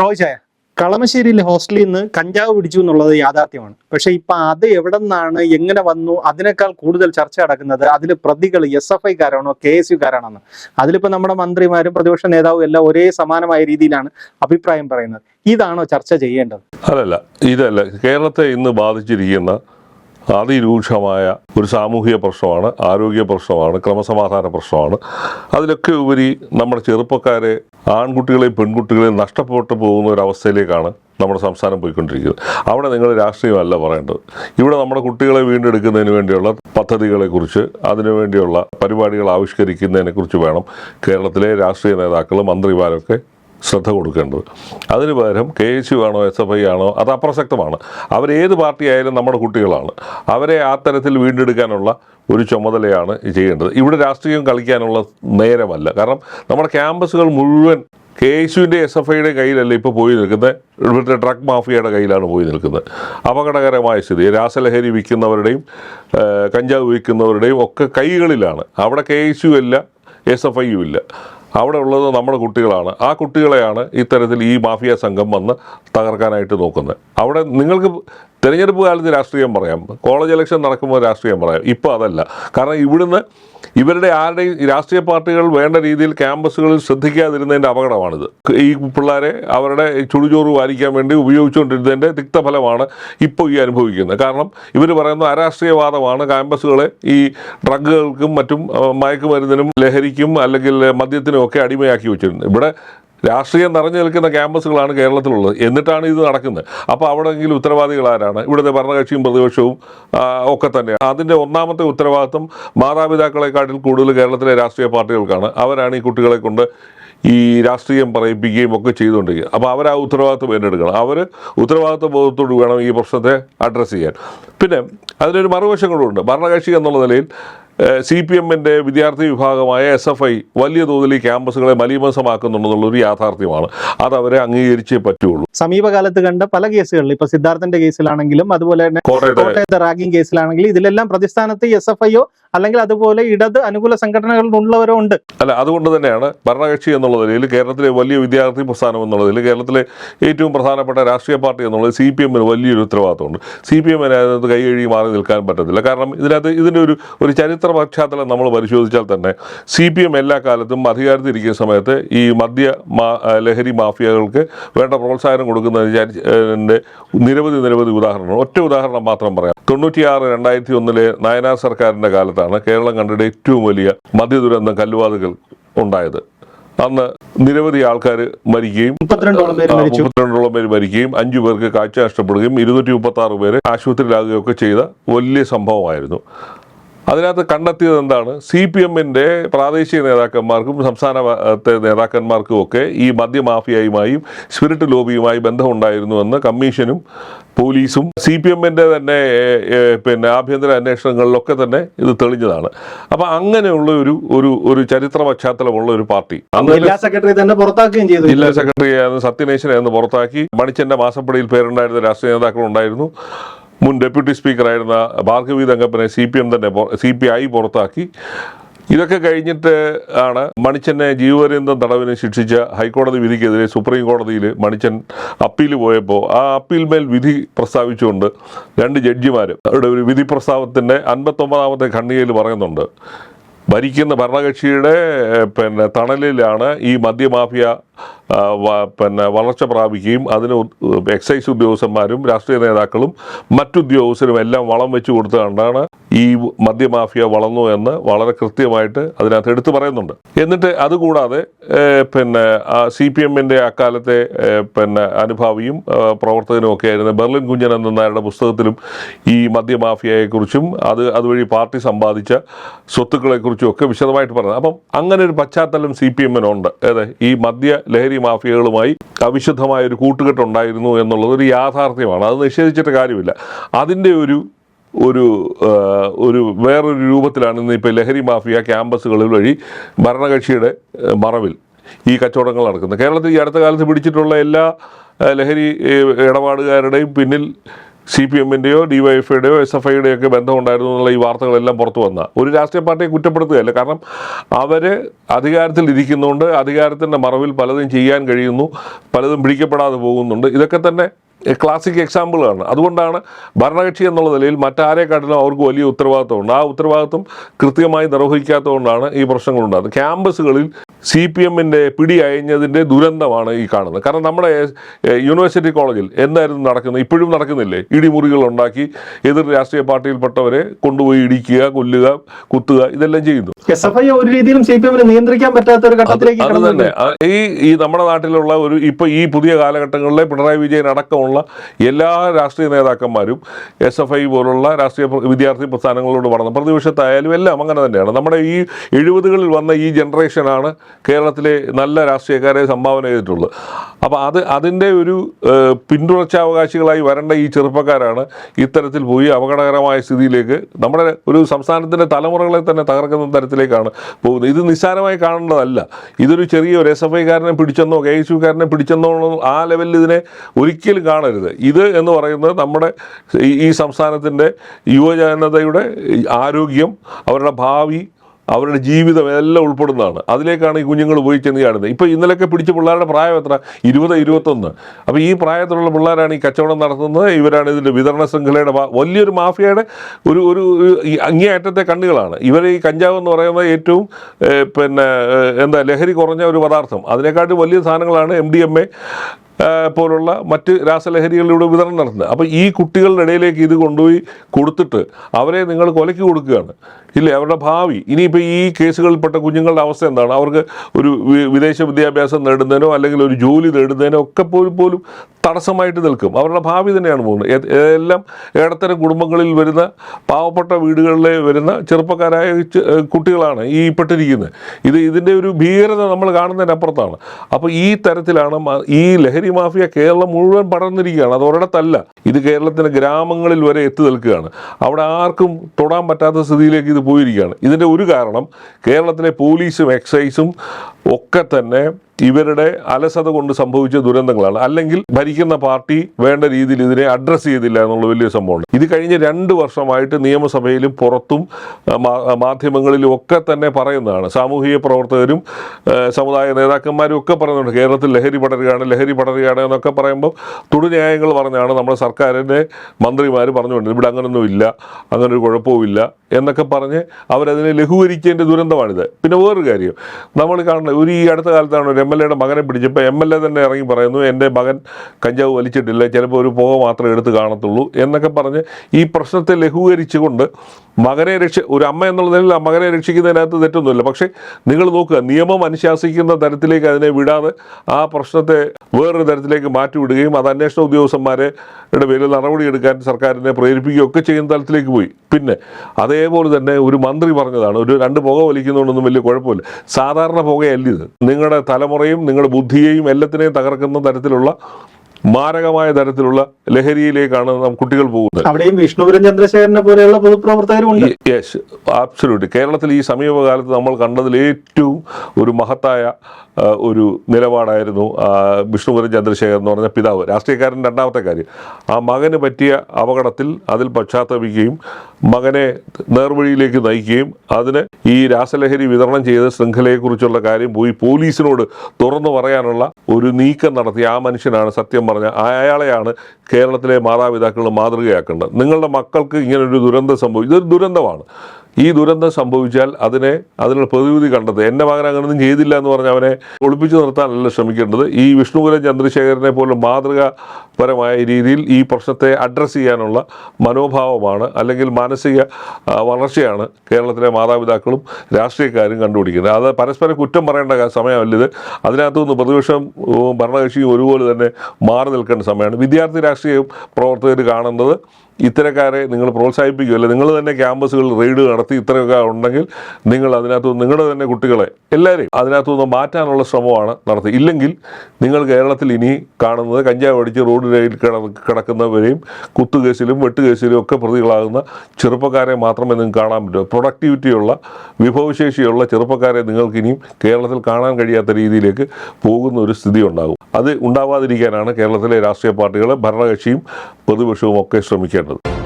റോയ്ചായ കളമശ്ശേരിയിലെ ഹോസ്റ്റലിൽ നിന്ന് കഞ്ചാവ് പിടിച്ചു എന്നുള്ളത് യാഥാർത്ഥ്യമാണ്. പക്ഷെ ഇപ്പൊ അത് എവിടെ നിന്നാണ് എങ്ങനെ വന്നു അതിനേക്കാൾ കൂടുതൽ ചർച്ച നടക്കുന്നത് അതിൽ പ്രതികൾ എസ് എഫ് ഐക്കാരാണോ കെ എസ് യുക്കാരാണെന്ന് അതിലിപ്പോ നമ്മുടെ മന്ത്രിമാരും പ്രതിപക്ഷ നേതാവും എല്ലാം ഒരേ സമാനമായ രീതിയിലാണ് അഭിപ്രായം പറയുന്നത്. ഇതാണോ ചർച്ച ചെയ്യേണ്ടത്? അതല്ല ഇതല്ല. കേരളത്തെ ഇന്ന് ബാധിച്ചിരിക്കുന്ന അതിരൂക്ഷമായ ഒരു സാമൂഹിക പ്രശ്നമാണ് ആരോഗ്യ പ്രശ്നമാണ് ക്രമസമാധാന പ്രശ്നമാണ്. അതിലൊക്കെ ഉപരി നമ്മുടെ ചെറുപ്പക്കാരെ ആൺകുട്ടികളെയും പെൺകുട്ടികളെയും നഷ്ടപ്പെട്ടു പോകുന്ന ഒരു അവസ്ഥയിലേക്കാണ് നമ്മുടെ സംസ്ഥാനം പോയിക്കൊണ്ടിരിക്കുന്നത്. അവിടെ നിങ്ങൾ രാഷ്ട്രീയമല്ല പറയേണ്ടത്. ഇവിടെ നമ്മുടെ കുട്ടികളെ വീണ്ടെടുക്കുന്നതിന് വേണ്ടിയുള്ള പദ്ധതികളെക്കുറിച്ച് അതിനുവേണ്ടിയുള്ള പരിപാടികൾ ആവിഷ്കരിക്കുന്നതിനെക്കുറിച്ച് വേണം കേരളത്തിലെ രാഷ്ട്രീയ നേതാക്കൾ മന്ത്രിമാരൊക്കെ ശ്രദ്ധ കൊടുക്കേണ്ടത്. അതിന് പകരം കെ എസ് യു ആണോ എസ് എഫ് ഐ ആണോ അത് അപ്രസക്തമാണ്. അവരേത് പാർട്ടി ആയാലും നമ്മുടെ കുട്ടികളാണ്. അവരെ ആ തരത്തിൽ വീണ്ടെടുക്കാനുള്ള ഒരു ചുമതലയാണ് ചെയ്യേണ്ടത്. ഇവിടെ രാഷ്ട്രീയം കളിക്കാനുള്ള നേരമല്ല. കാരണം നമ്മുടെ ക്യാമ്പസുകൾ മുഴുവൻ കെ എസുവിന്റെ എസ് എഫ് ഐയുടെ കയ്യിലല്ല ഇപ്പോൾ പോയി നിൽക്കുന്നത്? ഇവിടുത്തെ ഡ്രഗ് മാഫിയയുടെ കയ്യിലാണ് പോയി നിൽക്കുന്നത്. അപകടകരമായ സ്ഥിതി. രാസലഹരി വിൽക്കുന്നവരുടെയും കഞ്ചാവ് വിൽക്കുന്നവരുടെയും ഒക്കെ കൈകളിലാണ്. അവിടെ കെ എസ് ഇല്ല എസ് എഫ് ഐയും ഇല്ല. അവിടെ ഉള്ളത് നമ്മുടെ കുട്ടികളാണ്. ആ കുട്ടികളെയാണ് ഇത്തരത്തിൽ ഈ മാഫിയ സംഘം വന്ന് തകർക്കാനായിട്ട് നോക്കുന്നത്. അവിടെ നിങ്ങൾക്ക് തിരഞ്ഞെടുപ്പ് കാലത്ത് രാഷ്ട്രീയം പറയാം. കോളേജ് ഇലക്ഷൻ നടക്കുമ്പോൾ രാഷ്ട്രീയം പറയാം. ഇപ്പോൾ അതല്ല. കാരണം ഇവിടുന്ന് ഇവരുടെ ആരുടെയും രാഷ്ട്രീയ പാർട്ടികൾ വേണ്ട രീതിയിൽ ക്യാമ്പസുകളിൽ ശ്രദ്ധിക്കാതിരുന്നതിന്റെ അപകടമാണിത്. ഈ പിള്ളേരെ അവരുടെ ചുടുചോറ് വാരിക്കാൻ വേണ്ടി ഉപയോഗിച്ചുകൊണ്ടിരുന്നതിന്റെ തിക്തഫലമാണ് ഇപ്പോൾ ഈ അനുഭവിക്കുന്നത്. കാരണം ഇവർ പറയുന്ന അരാഷ്ട്രീയവാദമാണ്. ക്യാമ്പസുകളെ ഈ ഡ്രഗുകൾക്കും മറ്റും മയക്കുമരുന്നിനും ലഹരിക്കും അല്ലെങ്കിൽ മദ്യത്തിനും ഒക്കെ അടിമയാക്കി വെച്ചിരുന്നത് ഇവിടെ രാഷ്ട്രീയം നിറഞ്ഞു നിൽക്കുന്ന ക്യാമ്പസുകളാണ് കേരളത്തിലുള്ളത്. എന്നിട്ടാണ് ഇത് നടക്കുന്നത്. അപ്പോൾ അവിടെയെങ്കിലും ഉത്തരവാദികൾ ആരാണ്? ഇവിടുത്തെ ഭരണകക്ഷിയും പ്രതിപക്ഷവും ഒക്കെ തന്നെയാണ്. അതിന്റെ ഒന്നാമത്തെ ഉത്തരവാദിത്വം മാതാപിതാക്കളെക്കാട്ടിൽ കൂടുതൽ കേരളത്തിലെ രാഷ്ട്രീയ പാർട്ടികൾക്കാണ്. അവരാണ് ഈ കുട്ടികളെ കൊണ്ട് ഈ രാഷ്ട്രീയം പറയിപ്പിക്കുകയും ഒക്കെ ചെയ്തുകൊണ്ടിരിക്കുക അപ്പോൾ അവർ ആ ഉത്തരവാദിത്വം ഏറ്റെടുക്കണം. അവർ ഉത്തരവാദിത്വ ബോധത്തോട് വേണം ഈ പ്രശ്നത്തെ അഡ്രസ്സ് ചെയ്യാൻ. പിന്നെ അതിനൊരു മറുവശം കൂടെ ഉണ്ട് ഭരണകക്ഷി എന്നുള്ള നിലയിൽ സി പി എമ്മിന്റെ വിദ്യാർത്ഥി വിഭാഗമായ എസ് എഫ് ഐ വലിയ തോതിൽ ഈ ക്യാമ്പസുകളെ മലീമസമാക്കുന്നുണ്ടെന്നുള്ളൊരു യാഥാർത്ഥ്യമാണ്. അത് അവരെ അംഗീകരിച്ചേ പറ്റുള്ളൂ. സമീപകാലത്ത് കണ്ട പല കേസുകളിൽ ഇപ്പൊ സിദ്ധാർത്ഥന്റെ കേസിലാണെങ്കിലും അതുപോലെ തന്നെ കോട്ടയത്തെ റാഗിംഗ് കേസിലാണെങ്കിലും ഇതിലെല്ലാം പ്രതിസ്ഥാനത്ത് എസ് എഫ് ഐയോ അല്ലെങ്കിൽ അതുപോലെ ഇടത് അനുകൂല സംഘടനകളിലുള്ളവരോ ഉണ്ട്. അല്ല അതുകൊണ്ട് തന്നെയാണ് ഭരണകക്ഷി എന്നുള്ള നിലയിൽ കേരളത്തിലെ വലിയ വിദ്യാർത്ഥി പ്രസ്ഥാനം എന്നുള്ള നിലയിൽ കേരളത്തിലെ ഏറ്റവും പ്രധാനപ്പെട്ട രാഷ്ട്രീയ പാർട്ടി എന്നുള്ളത് സി പി എമ്മിന് വലിയൊരു ഉത്തരവാദിത്തമുണ്ട്. സി പി എമ്മിന് അതിനകത്ത് കൈ കഴുകി മാറി നിൽക്കാൻ പറ്റത്തില്ല. കാരണം ഇതിനകത്ത് ഇതിന്റെ ഒരു ഒരു ചരിത്ര പശ്ചാത്തലം നമ്മൾ പരിശോധിച്ചാൽ തന്നെ സി പി എം എല്ലാ കാലത്തും അധികാരത്തിരിക്കുന്ന സമയത്ത് ഈ മദ്യ മാ ലഹരി മാഫിയകൾക്ക് വേണ്ട പ്രോത്സാഹനം കൊടുക്കുന്നതിന്റെ നിരവധി നിരവധി ഉദാഹരണങ്ങൾ. ഒറ്റ ഉദാഹരണം മാത്രം പറയാം. തൊണ്ണൂറ്റിയാറ് രണ്ടായിരത്തി ഒന്നിലെ നയനാർ സർക്കാരിന്റെ കാലത്താണ് കേരളം കണ്ടിട്ട് ഏറ്റവും വലിയ മദ്യ ദുരന്തം കല്ലുവാതുകൾ ഉണ്ടായത്. അന്ന് നിരവധി ആൾക്കാർ മരിക്കുകയും മുപ്പത്തിരണ്ടോളം പേര് മരിക്കുകയും അഞ്ചു പേർക്ക് കാഴ്ച നഷ്ടപ്പെടുകയും ഇരുന്നൂറ്റി മുപ്പത്തി ആറ് പേര് ആശുപത്രിയിലാകുകയൊക്കെ ചെയ്ത വലിയ സംഭവമായിരുന്നു. അതിനകത്ത് കണ്ടെത്തിയത് എന്താണ്? സി പി എമ്മിന്റെ പ്രാദേശിക നേതാക്കന്മാർക്കും സംസ്ഥാനത്തെ നേതാക്കന്മാർക്കും ഒക്കെ ഈ മദ്യമാഫിയയുമായും സ്പിരിറ്റ് ലോബിയുമായി ബന്ധമുണ്ടായിരുന്നു എന്ന് കമ്മീഷനും പോലീസും സി പി എമ്മിന്റെ തന്നെ പിന്നെ ആഭ്യന്തര അന്വേഷണങ്ങളിലൊക്കെ തന്നെ ഇത് തെളിഞ്ഞതാണ്. അപ്പം അങ്ങനെയുള്ള ഒരു ഒരു ഒരു ചരിത്ര പശ്ചാത്തലമുള്ള ഒരു പാർട്ടി. ജില്ലാ സെക്രട്ടറി തന്നെ പുറത്താക്കുകയും ചെയ്തു. ജില്ലാ സെക്രട്ടറി സത്യനേശനെ എന്ന് പുറത്താക്കി. മണിച്ചന്റെ മാസപ്പടിയിൽ പേരുണ്ടായിരുന്ന രാഷ്ട്രീയ നേതാക്കളുണ്ടായിരുന്നു. മുൻ ഡെപ്യൂട്ടി സ്പീക്കറായിരുന്ന ഭാർഗവി തങ്കപ്പനെ സി പി എം തന്നെ സി പി ഐ പുറത്താക്കി. ഇതൊക്കെ കഴിഞ്ഞിട്ട് ആണ് മണിച്ചനെ ജീവപര്യന്തം തടവിന് ശിക്ഷിച്ച ഹൈക്കോടതി വിധിക്കെതിരെ സുപ്രീം കോടതിയിൽ മണിച്ചൻ അപ്പീൽ പോയപ്പോൾ ആ അപ്പീൽ മേൽ വിധി പ്രസ്താവിച്ചുകൊണ്ട് രണ്ട് ജഡ്ജിമാരും അവരുടെ ഒരു വിധി പ്രസ്താവത്തിന്റെ അൻപത്തൊമ്പതാമത്തെ ഖണ്ഡികയിൽ പറയുന്നുണ്ട്. ഭരിക്കുന്ന ഭരണകക്ഷിയുടെ പിന്നെ തണലിലാണ് ഈ മദ്യമാഫിയ പിന്നെ വളർച്ച പ്രാപിക്കുകയും അതിന് എക്സൈസ് ഉദ്യോഗസ്ഥന്മാരും രാഷ്ട്രീയ നേതാക്കളും മറ്റുദ്യോഗസ്ഥരും എല്ലാം വളം വെച്ച് കൊടുത്തുകൊണ്ടാണ് ഈ മദ്യമാഫിയ വളർന്നു എന്ന് വളരെ കൃത്യമായിട്ട് അതിനകത്ത് എടുത്തു പറയുന്നുണ്ട്. എന്നിട്ട് അതുകൂടാതെ പിന്നെ സി പി എമ്മിന്റെ അക്കാലത്തെ പിന്നെ അനുഭാവിയും പ്രവർത്തകനും ഒക്കെ ആയിരുന്ന ബെർലിൻ കുഞ്ഞൻ എന്ന നായരുടെ പുസ്തകത്തിലും ഈ മദ്യമാഫിയയെക്കുറിച്ചും അത് അതുവഴി പാർട്ടി സമ്പാദിച്ച സ്വത്തുക്കളെക്കുറിച്ചും ഒക്കെ വിശദമായിട്ട് പറഞ്ഞത് അപ്പം അങ്ങനെ ഒരു പശ്ചാത്തലം സി പി എമ്മിനുണ്ട്. ഏത്? ഈ മദ്യ ലഹരി മാഫിയകളുമായി അവിശുദ്ധമായ ഒരു കൂട്ടുകെട്ടുണ്ടായിരുന്നു എന്നുള്ളത് ഒരു യാഥാർത്ഥ്യമാണ്. അത് നിഷേധിച്ചിട്ട് കാര്യമില്ല. അതിന്റെ ഒരു ഒരു ഒരു വേറൊരു രൂപത്തിലാണ് ഇന്ന് ഇപ്പോൾ ലഹരി മാഫിയ ക്യാമ്പസുകളിൽ വഴി ഭരണകക്ഷിയുടെ മറവിൽ ഈ കച്ചവടങ്ങൾ നടക്കുന്നത്. കേരളത്തിൽ ഈ അടുത്ത കാലത്ത് പിടിച്ചിട്ടുള്ള എല്ലാ ലഹരി ഇടപാടുകാരുടെയും പിന്നിൽ സി പി എമ്മിന്റെയോ ഡി വൈ എഫ് ഐയുടെയോ എസ് എഫ് ഐയുടെയോ ഒക്കെ ബന്ധമുണ്ടായിരുന്നു എന്നുള്ള ഈ വാർത്തകളെല്ലാം പുറത്തു വന്ന. ഒരു രാഷ്ട്രീയ പാർട്ടിയെ കുറ്റപ്പെടുത്തുകയല്ല. കാരണം അവർ അധികാരത്തിൽ ഇരിക്കുന്നുണ്ട് അധികാരത്തിന്റെ മറവിൽ പലതും ചെയ്യാൻ കഴിയുന്നു. പലതും പിടിക്കപ്പെടാതെ പോകുന്നുണ്ട്. ഇതൊക്കെ തന്നെ ക്ലാസിക് എക്സാമ്പിളാണ് അതുകൊണ്ടാണ് ഭരണകക്ഷി എന്നുള്ള നിലയിൽ മറ്റാരെക്കാട്ടിലും അവർക്ക് വലിയ ഉത്തരവാദിത്തമുണ്ട് ആ ഉത്തരവാദിത്വം കൃത്യമായി നിർവഹിക്കാത്തതുകൊണ്ടാണ് ഈ പ്രശ്നങ്ങളുണ്ടാകുന്നത്. ക്യാമ്പസുകളിൽ സി പി എമ്മിന്റെ പിടി അയഞ്ഞതിന്റെ ദുരന്തമാണ് ഈ കാണുന്നത്. കാരണം നമ്മുടെ യൂണിവേഴ്സിറ്റി കോളേജിൽ എന്തായിരുന്നു നടക്കുന്നത്? ഇപ്പോഴും നടക്കുന്നില്ലേ? ഇടിമുറികൾ ഉണ്ടാക്കി എതിർ രാഷ്ട്രീയ പാർട്ടിയിൽപ്പെട്ടവരെ കൊണ്ടുപോയി ഇടിക്കുക കൊല്ലുക കുത്തുക ഇതെല്ലാം ചെയ്യുന്നു. എസ് എഫ് ഐ ഒരു രീതിയിലും സി പി എമ്മിന് നിയന്ത്രിക്കാൻ പറ്റാത്ത ഒരു ഘട്ടത്തിലേക്ക് അത് തന്നെ. ഈ ഈ നമ്മുടെ നാട്ടിലുള്ള ഒരു ഇപ്പൊ ഈ പുതിയ കാലഘട്ടങ്ങളിലെ പിണറായി വിജയൻ അടക്കമുള്ള എല്ലാ രാഷ്ട്രീയ നേതാക്കന്മാരും എസ് എഫ് ഐ പോലുള്ള രാഷ്ട്രീയ വിദ്യാർത്ഥി പ്രസ്ഥാനങ്ങളോട് പറഞ്ഞു പ്രതിപക്ഷത്തായാലും എല്ലാം അങ്ങനെ തന്നെയാണ്. നമ്മുടെ ഈ എഴുപതുകളിൽ വന്ന ഈ ജനറേഷനാണ് കേരളത്തിലെ നല്ല രാഷ്ട്രീയക്കാരെ സംഭാവന ചെയ്തിട്ടുള്ളത്. അപ്പോൾ അത് അതിന്റെ ഒരു പിന്തുടർച്ചാവകാശികളായി വരേണ്ട ഈ ചെറുപ്പക്കാരാണ് ഇത്തരത്തിൽ പോയി അപകടകരമായ സ്ഥിതിയിലേക്ക് നമ്മുടെ ഒരു സംസ്ഥാനത്തിന്റെ തലമുറകളെ തന്നെ തകർക്കുന്ന തരത്തിലേക്കാണ് പോകുന്നത്. ഇത് നിസ്സാരമായി കാണേണ്ടതല്ല. ഇതൊരു ചെറിയ ഒരു എസ് എഫ് ഐക്കാരനെ പിടിച്ചെന്നോ കെ എസ് യുക്കാരനെ പിടിച്ചെന്നോ ആ ലെവലിൽ ഇതിനെ ഒരിക്കലും കാണരുത്. ഇത് എന്ന് പറയുന്നത് നമ്മുടെ ഈ- സംസ്ഥാനത്തിന്റെ യുവജനതയുടെ ആരോഗ്യം അവരുടെ ഭാവി അവരുടെ ജീവിതം എല്ലാം ഉൾപ്പെടുന്നതാണ്. അതിലേക്കാണ് ഈ കുഞ്ഞുങ്ങൾ പോയി ചെന്ന് ചാടുന്നത് ഇപ്പോൾ ഇന്നലെയൊക്കെ പിടിച്ച പിള്ളേരുടെ പ്രായം എത്ര? ഇരുപത് ഇരുപത്തൊന്ന്. അപ്പോൾ ഈ പ്രായത്തിലുള്ള പിള്ളേരാണ് ഈ കച്ചവടം നടത്തുന്നത്. ഇവരാണ് ഇതിന്റെ വിതരണ ശൃംഖലയുടെ വലിയൊരു മാഫിയയുടെ ഒരു ഒരു അങ്ങേയറ്റത്തെ കണ്ണുകളാണ്. ഇവർ ഈ കഞ്ചാവ് എന്ന് പറയുന്നത് ഏറ്റവും പിന്നെ എന്താ ലഹരി കുറഞ്ഞ ഒരു പദാർത്ഥം. അതിനെക്കാട്ടും വലിയ സാധനങ്ങളാണ് എം ഡി എം എ പോലുള്ള മറ്റ് രാസലഹരികളിലൂടെ വിതരണം നടത്തുന്നത്. അപ്പോൾ ഈ കുട്ടികളുടെ ഇടയിലേക്ക് ഇത് കൊണ്ടുപോയി കൊടുത്തിട്ട് അവരെ നിങ്ങൾ കൊലയ്ക്ക് കൊടുക്കുകയാണ്. ഇല്ലേ? അവരുടെ ഭാവി. ഇനിയിപ്പോൾ ഈ കേസുകളിൽപ്പെട്ട കുഞ്ഞുങ്ങളുടെ അവസ്ഥ എന്താണ്? അവർക്ക് ഒരു വിദേശ വിദ്യാഭ്യാസം നേടുന്നതിനോ അല്ലെങ്കിൽ ഒരു ജോലി നേടുന്നതിനോ ഒക്കെ പോലും പോലും തടസ്സമായിട്ട് നിൽക്കും. അവരുടെ ഭാവി തന്നെയാണ് പോകുന്നത്. എല്ലാം ഇടത്തരം കുടുംബങ്ങളിൽ വരുന്ന പാവപ്പെട്ട വീടുകളിലെ വരുന്ന ചെറുപ്പക്കാരായ കുട്ടികളാണ് ഈ പെട്ടിരിക്കുന്നത്. ഇത് ഇതിന്റെ ഒരു ഭീകരത നമ്മൾ കാണുന്നതിനപ്പുറത്താണ്. അപ്പോൾ ഈ തരത്തിലാണ് ഈ ലഹരി മാഫിയ കേരളം മുഴുവൻ പടർന്നിരിക്കുകയാണ്. അത് ഒരിടത്തല്ല. ഇത് കേരളത്തിന്റെ ഗ്രാമങ്ങളിൽ വരെ എത്തി നിൽക്കുകയാണ്. അവിടെ ആർക്കും തൊടാൻ പറ്റാത്ത സ്ഥിതിയിലേക്ക് ഇത് പോയിരിക്കുകയാണ്. ഇതിന്റെ ഒരു കാരണം കേരളത്തിലെ പോലീസും എക്സൈസും ഒക്കെ തന്നെ ഇവരുടെ അലസത കൊണ്ട് സംഭവിച്ച ദുരന്തങ്ങളാണ്. അല്ലെങ്കിൽ ഭരിക്കുന്ന പാർട്ടി വേണ്ട രീതിയിൽ ഇതിനെ അഡ്രസ്സ് ചെയ്തില്ല എന്നുള്ള വലിയ സംഭവമാണ്. ഇത് കഴിഞ്ഞ രണ്ട് വർഷമായിട്ട് നിയമസഭയിലും പുറത്തും മാധ്യമങ്ങളിലും ഒക്കെ തന്നെ പറയുന്നതാണ്. സാമൂഹിക പ്രവർത്തകരും സമുദായ നേതാക്കന്മാരും ഒക്കെ പറയുന്നുണ്ട്. കേരളത്തിൽ ലഹരി പടരുകയാണ് ലഹരി പടരുകയാണ് എന്നൊക്കെ പറയുമ്പോൾ തുടുന്യായങ്ങൾ പറഞ്ഞാണ് നമ്മുടെ സർക്കാരിന്റെ മന്ത്രിമാർ പറഞ്ഞുകൊണ്ട് ഇവിടെ അങ്ങനൊന്നും ഇല്ല അങ്ങനെ ഒരു കുഴപ്പവുമില്ല എന്നൊക്കെ പറഞ്ഞ് അവരതിനെ ലഘൂകരിക്കേണ്ട ദുരന്തമാണിത്. പിന്നെ വേറൊരു കാര്യം നമ്മൾ കാണുന്നത് ഒരു ഈ അടുത്ത കാലത്താണ് എം എൽ എയുടെ മകനെ പിടിച്ചപ്പോൾ എം എൽ എ തന്നെ ഇറങ്ങി പറയുന്നു എന്റെ മകൻ കഞ്ചാവ് വലിച്ചിട്ടില്ല ചിലപ്പോൾ ഒരു പുക മാത്രമേ എടുത്ത് കാണത്തുള്ളൂ എന്നൊക്കെ പറഞ്ഞ് ഈ പ്രശ്നത്തെ ലഘൂകരിച്ചുകൊണ്ട് മകനെ രക്ഷ ഒരു അമ്മ എന്നുള്ള നിലയിൽ ആ മകനെ രക്ഷിക്കുന്നതിനകത്ത് തെറ്റൊന്നുമില്ല. പക്ഷേ നിങ്ങൾ നോക്കുക നിയമം അനുശാസിക്കുന്ന തരത്തിലേക്ക് അതിനെ വിടാതെ ആ പ്രശ്നത്തെ വേറൊരു തരത്തിലേക്ക് മാറ്റിവിടുകയും അത് അന്വേഷണ ഉദ്യോഗസ്ഥന്മാരെ പേരിൽ നടപടിയെടുക്കാൻ സർക്കാരിനെ പ്രേരിപ്പിക്കുകയും ഒക്കെ ചെയ്യുന്ന തലത്തിലേക്ക് പോയി. പിന്നെ അതേപോലെ തന്നെ ഒരു മന്ത്രി പറഞ്ഞതാണ് ഒരു രണ്ട് പുക വലിക്കുന്നതുകൊണ്ടൊന്നും വലിയ കുഴപ്പമില്ല. സാധാരണ പുകയല്ല ഇത്. നിങ്ങളുടെ തലമുറയും നിങ്ങളുടെ ബുദ്ധിയെയും എല്ലാത്തിനെയും തകർക്കുന്ന തരത്തിലുള്ള മാരകമായ തരത്തിലുള്ള ലഹരിയിലേക്കാണ് നാം കുട്ടികൾ പോകുന്നത്. അവിടെയും വിഷ്ണുപുരം ചന്ദ്രശേഖരനെ പോലെയുള്ള പൊതുപ്രവർത്തകരും ഉണ്ട്. യെസ് ആബ്സലൂട്ട് കേരളത്തിൽ ഈ സമീപകാലത്ത് നമ്മൾ കണ്ടതിൽ ഏറ്റവും ഒരു മഹത്തായ ഒരു നിലപാടായിരുന്നു വിഷ്ണുപുരം ചന്ദ്രശേഖരൻ എന്ന് പറഞ്ഞ പിതാവ്. രാഷ്ട്രീയക്കാരൻ രണ്ടാമത്തെ കാര്യം. ആ മകന് പറ്റിയ അപകടത്തിൽ അതിൽ പശ്ചാത്തപിക്കുകയും മകനെ നേർവഴിയിലേക്ക് നയിക്കുകയും അതിന് ഈ രാസലഹരി വിതരണം ചെയ്ത ശൃംഖലയെക്കുറിച്ചുള്ള കാര്യം പോയി പോലീസിനോട് തുറന്നു പറയാനുള്ള ഒരു നീക്കം നടത്തി ആ മനുഷ്യനാണ് സത്യം പറഞ്ഞ അയാളെയാണ് കേരളത്തിലെ മാതാപിതാക്കൾ മാതൃകയാക്കേണ്ടത്. നിങ്ങളുടെ മക്കൾക്ക് ഇങ്ങനൊരു ദുരന്തം സംഭവിക്കും ഇതൊരു ദുരന്തമാണ്. ഈ ദുരന്തം സംഭവിച്ചാൽ അതിനെ അതിനുള്ള പ്രതിവിധി കണ്ടത് എന്റെ മകൻ അങ്ങനെയൊന്നും ചെയ്തില്ല എന്ന് പറഞ്ഞ് അവനെ ഒളിപ്പിച്ചു നിർത്താനല്ല ശ്രമിക്കേണ്ടത്. ഈ വിഷ്ണുപുരം ചന്ദ്രശേഖരനെ പോലും മാതൃകാപരമായ രീതിയിൽ ഈ പ്രശ്നത്തെ അഡ്രസ്സ് ചെയ്യാനുള്ള മനോഭാവമാണ് അല്ലെങ്കിൽ മാനസിക വളർച്ചയാണ് കേരളത്തിലെ മാതാപിതാക്കളും രാഷ്ട്രീയക്കാരും കണ്ടുപിടിക്കുന്നത്. അത് പരസ്പരം കുറ്റം പറയേണ്ട ക- സമയമല്ല ഇത്. അതിനകത്തുനിന്ന് പ്രതിപക്ഷം ഭരണകക്ഷിയും ഒരുപോലെ തന്നെ മാറി നിൽക്കേണ്ട സമയമാണ്. വിദ്യാർത്ഥി രാഷ്ട്രീയ പ്രവർത്തകർ കാണുന്നത് ഇത്തരക്കാരെ നിങ്ങൾ പ്രോത്സാഹിപ്പിക്കുകയല്ല നിങ്ങൾ തന്നെ ക്യാമ്പസുകളിൽ റെയ്ഡ് നടത്തി ഇത്രയൊക്കെ ഉണ്ടെങ്കിൽ നിങ്ങൾ അതിനകത്ത് നിങ്ങളുടെ തന്നെ കുട്ടികളെ എല്ലാവരെയും അതിനകത്തു നിന്ന് മാറ്റാനുള്ള ശ്രമമാണ് നടത്തി. ഇല്ലെങ്കിൽ നിങ്ങൾ കേരളത്തിൽ ഇനി കാണുന്നത് കഞ്ചാവ് അടിച്ച് റോഡിൽ കിടക്കുന്നവരെയും കുത്തുകേസിലും വെട്ടുകേസിലും ഒക്കെ പ്രതികളാകുന്ന ചെറുപ്പക്കാരെ മാത്രമേ നിങ്ങൾക്ക് കാണാൻ പറ്റൂ. പ്രൊഡക്ടിവിറ്റിയുള്ള വിഭവശേഷിയുള്ള ചെറുപ്പക്കാരെ നിങ്ങൾക്ക് ഇനിയും കേരളത്തിൽ കാണാൻ കഴിയാത്ത രീതിയിലേക്ക് പോകുന്ന ഒരു സ്ഥിതി ഉണ്ടാകും. അത് ഉണ്ടാവാതിരിക്കാനാണ് കേരളത്തിലെ രാഷ്ട്രീയ പാർട്ടികൾ ഭരണകക്ഷിയും പ്രതിപക്ഷവും ഒക്കെ ശ്രമിക്കേണ്ടത്. தொடர்பு